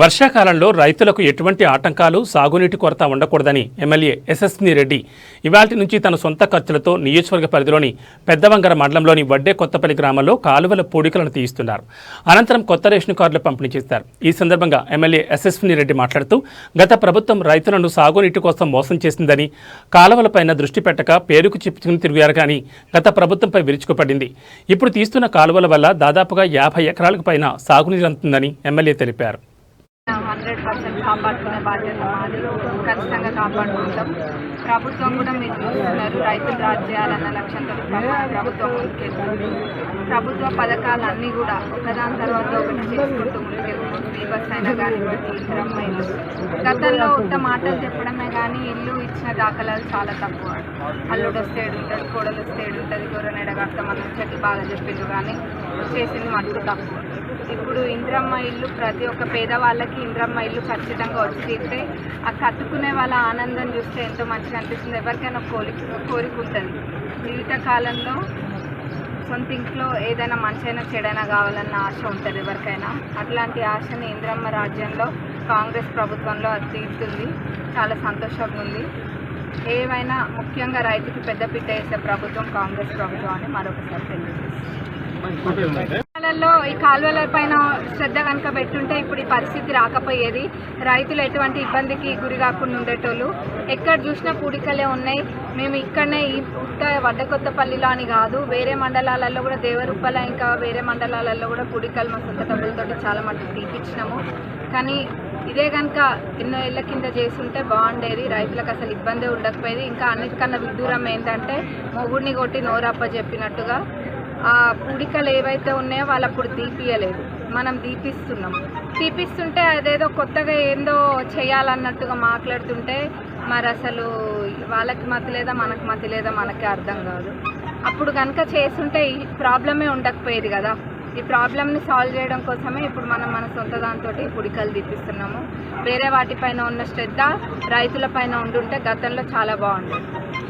వర్షాకాలంలో రైతులకు ఎటువంటి ఆటంకాలు సాగునీటి కొరత ఉండకూడదని ఎమ్మెల్యే ఎస్ఎస్ని రెడ్డి ఇవాటి నుంచి తన సొంత ఖర్చులతో నియోజకవర్గ పరిధిలోని పెద్దవంగర మండలంలోని వడ్డే కొత్తపల్లి గ్రామంలో కాలువల పూడికలను తీయిస్తున్నారు. అనంతరం కొత్త రేషన్ కార్డులు పంపిణీ చేస్తారు. ఈ సందర్భంగా ఎమ్మెల్యే ఎస్ఎస్ని రెడ్డి మాట్లాడుతూ గత ప్రభుత్వం రైతులను సాగునీటి కోసం మోసం చేసిందని కాలువలపైన దృష్టి పెట్టక పేరుకు చిప్పుకుని తిరిగారు కానీ గత ప్రభుత్వంపై విరుచుకుపడింది. ఇప్పుడు తీస్తున్న కాలువల వల్ల దాదాపుగా యాభై ఎకరాలకు పైన సాగునీరు అందుతుందని ఎమ్మెల్యే తెలిపారు. హండ్రెడ్ పర్సెంట్ కాపాడుకునే బాధ్యత మాది. ఖచ్చితంగా కాపాడుకుంటాం. ప్రభుత్వం కూడా మీరు చూస్తున్నారు రైతులు రాజు చేయాలన్న లక్ష్యంతో ప్రభుత్వం ముందుకెళ్తుంది. ప్రభుత్వ పథకాలన్నీ కూడా ఒకదాని తర్వాత ఒకటి చేసుకుంటూ ముందుకెళ్తుంది. బస్ అయినా కానివ్వండి ఇల్లు గతంలో ఉత్త మాటలు చెప్పడమే కానీ ఇల్లు ఇచ్చిన దాఖలాలు చాలా తక్కువ. అల్లుడు వస్తేడు ఉంటుంది కోడలు వస్తేడు ఉంటుంది గొర్రెనెడ కడతామన్న చెట్లు బాగా చెప్పిండ్రు కానీ చేసింది మటుకు తక్కువ. ఇప్పుడు ఇంద్రమ్మ ఇల్లు ప్రతి ఒక్క పేదవాళ్ళకి ఇంద్రమ్మ ఇల్లు ఖచ్చితంగా వచ్చి తీరితే ఆ కట్టుకునే వాళ్ళ ఆనందం చూస్తే ఎంతో మంచిగా అనిపిస్తుంది. ఎవరికైనా కోరిక కోరిక ఉంటుంది. జీవితకాలంలో సొంత ఇంట్లో ఏదైనా మంచైనా చెడైనా కావాలన్న ఆశ ఉంటుంది ఎవరికైనా. అట్లాంటి ఆశని ఇంద్రమ్మ రాజ్యంలో కాంగ్రెస్ ప్రభుత్వంలో అది తీరుతుంది. చాలా సంతోషంగా ఉంది. ఏవైనా ముఖ్యంగా రైతుకి పెద్దపీట వేసే ప్రభుత్వం కాంగ్రెస్ ప్రభుత్వం అని మరొకసారి తెలియజేస్తుంది. కాలాల్లో ఈ కాలువల పైన శ్రద్ధ కనుక పెట్టుంటే ఇప్పుడు ఈ పరిస్థితి రాకపోయేది. రైతులు ఎటువంటి ఇబ్బందికి గురి కాకుండా ఉండేటోళ్ళు. ఎక్కడ చూసినా పూడికలే ఉన్నాయి. మేము ఇక్కడనే ఈ పుట్ట వడ్డకొత్తపల్లిలో అని కాదు వేరే మండలాలలో కూడా దేవరూపల ఇంకా వేరే మండలాలలో కూడా పూడికలు మా సొంత డబ్బులతోటి చాలా మటుకు తీపిచ్చినాము. కానీ ఇదే కనుక ఎన్నో ఏళ్ళ కింద చేస్తుంటే బాగుండేది. రైతులకు అసలు ఇబ్బంది ఉండకపోయేది. ఇంకా అన్నిటికన్నా విదూరం ఏంటంటే మొగుడిని కొట్టి నోరప్ప చెప్పినట్టుగా ఆ పుడికలు ఏవైతే ఉన్నాయో వాళ్ళు అప్పుడు దీపియలేదు మనం తీపిస్తున్నాం. తీపిస్తుంటే అదేదో కొత్తగా ఏందో చేయాలన్నట్టుగా మాట్లాడుతుంటే మరి అసలు వాళ్ళకి మతి లేదా మనకు మతి లేదా మనకే అర్థం కాదు. అప్పుడు కనుక చేస్తుంటే ఈ ప్రాబ్లమే ఉండకపోయేది కదా. ఈ ప్రాబ్లమ్ని సాల్వ్ చేయడం కోసమే ఇప్పుడు మనం మన సొంత దాంతో పుడికలు తీపిస్తున్నాము. వేరే వాటిపైన ఉన్న శ్రద్ధ రైతుల పైన ఉండుంటే గతంలో చాలా బాగుండేది.